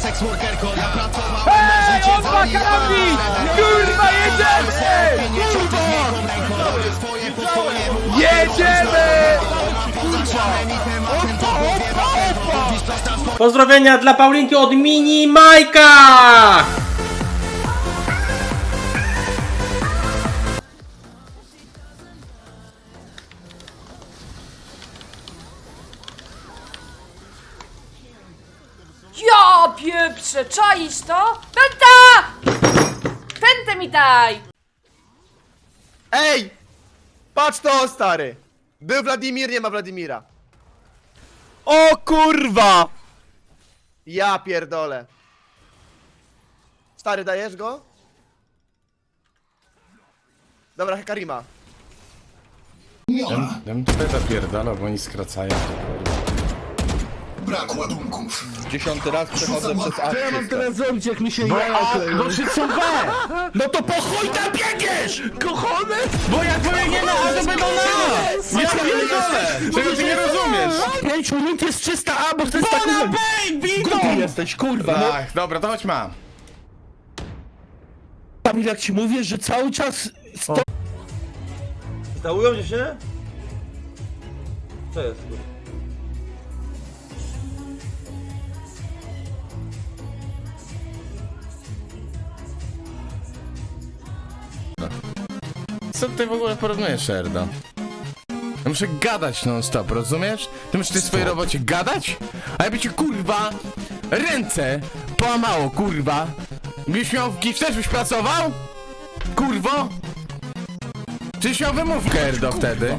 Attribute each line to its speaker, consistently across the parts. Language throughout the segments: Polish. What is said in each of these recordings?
Speaker 1: seksworkerko
Speaker 2: na życie! Kurwa, jedziemy! Kurwa! Jedziemy!
Speaker 3: Pozdrowienia dla Paulinki od Mini Majka!
Speaker 4: Pieprze, czaisz to? Penta! Pętę mi daj!
Speaker 2: Ej! Patrz to, stary! Był Wladimir, nie ma Wladimira. O kurwa! Ja pierdolę. Stary, dajesz go? Dobra, Hekarima.
Speaker 5: Ja bym tutaj zapierdalał, bo oni skracają.
Speaker 1: Brak ładunków
Speaker 2: Dziesiąty raz przechodzę przez akcję.
Speaker 1: Ja mam teraz zrobić jak mi się jaja Bo się co we No to po chuj tam biegniesz Kochony
Speaker 5: Bo jak pobiegniemy, a to będą na nas! Nie pierdolę! Czego ty nie rozumiesz?
Speaker 1: 5 minut jest 300 A, bo to jest taki
Speaker 5: Bona baby!
Speaker 1: Głupi jesteś, kurwa no,
Speaker 5: Tak, dobra, to chodź ma.
Speaker 1: Kamil, jak ci mówię, że cały czas sto...
Speaker 6: Całują dziewczynę? Co jest? kurwa?
Speaker 5: Co ty w ogóle porównujesz, Erdo? Ja muszę gadać non stop, rozumiesz? Ty musisz w tej swojej robocie gadać? A jakby ci kurwa ręce połamało, kurwa. Byś miał w GIF też byś pracował? Kurwo? Czyś miał wymówkę, Erdo, wtedy?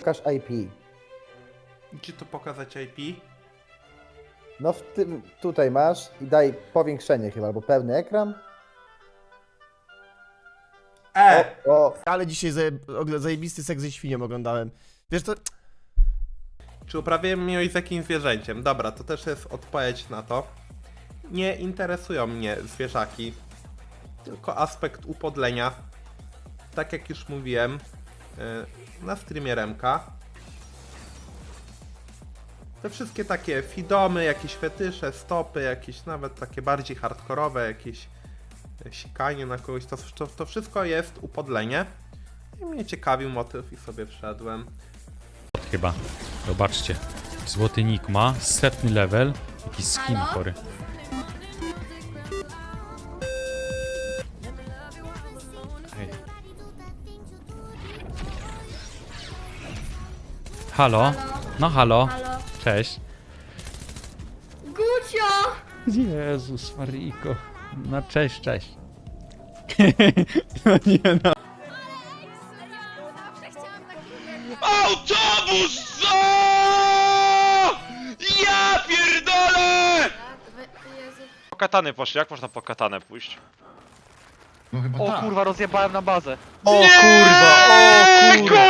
Speaker 7: Pokaż IP.
Speaker 8: Gdzie to pokazać IP?
Speaker 7: No w tym, tutaj masz i daj powiększenie chyba, albo pełny ekran.
Speaker 6: E!
Speaker 7: O,
Speaker 2: Ale dzisiaj zaje... ogl- zajebisty seks ze świnią oglądałem. Wiesz to...
Speaker 8: Czy uprawiałem miłość z jakimś zwierzęciem? Dobra, to też jest odpowiedź na to. Nie interesują mnie zwierzaki, tylko aspekt upodlenia. Tak jak już mówiłem, na streamie Remka. Te wszystkie takie fidomy, jakieś fetysze, stopy, jakieś nawet takie bardziej hardkorowe, jakieś e, sikanie na kogoś, to, to, to wszystko jest upodlenie. I mnie ciekawił motyw i sobie wszedłem.
Speaker 9: Chyba. Zobaczcie. Złoty nick ma, setny level, jakiś skin chory. Halo? No halo. Cześć.
Speaker 4: Gucio!
Speaker 9: Jezus Mariko. No cześć, cześć.
Speaker 2: Autobus co? Ja pierdolę!
Speaker 6: Po katany poszli, jak można po katanę pójść?
Speaker 1: No chyba
Speaker 6: O
Speaker 1: tak.
Speaker 6: kurwa, rozjebałem na bazę.
Speaker 2: O kurwa, o kurwa!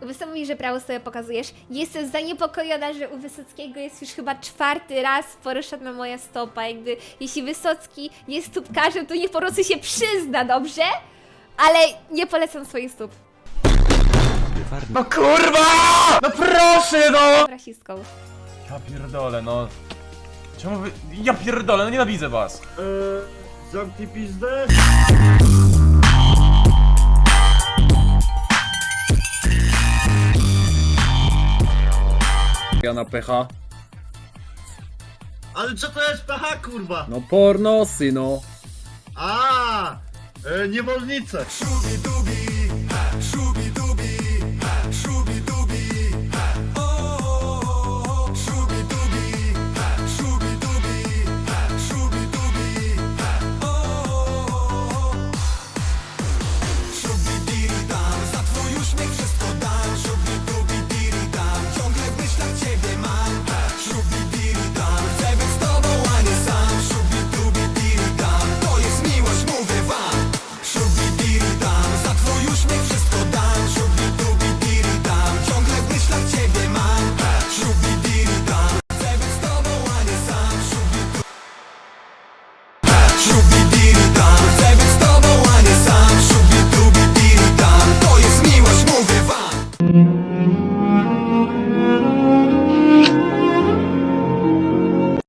Speaker 4: Wystarczy mi, że prawo sobie pokazujesz. Jestem zaniepokojona, że u Wysockiego jest już chyba czwarty raz poruszona moja stopa. Jakby, jeśli Wysocki jest stópkarzem, to niech po prostu się przyzna, dobrze? Ale nie polecam swoich stóp.
Speaker 3: No kurwa! No proszę no!
Speaker 4: Rasistką.
Speaker 2: Ja pierdolę, no. Czemu wy... Ja pierdolę, no nienawidzę was.
Speaker 6: Zamknij pizdę.
Speaker 1: Na PH.
Speaker 6: Ale co to jest PH kurwa?
Speaker 1: No pornosy, no.
Speaker 6: A, e, niewolnice.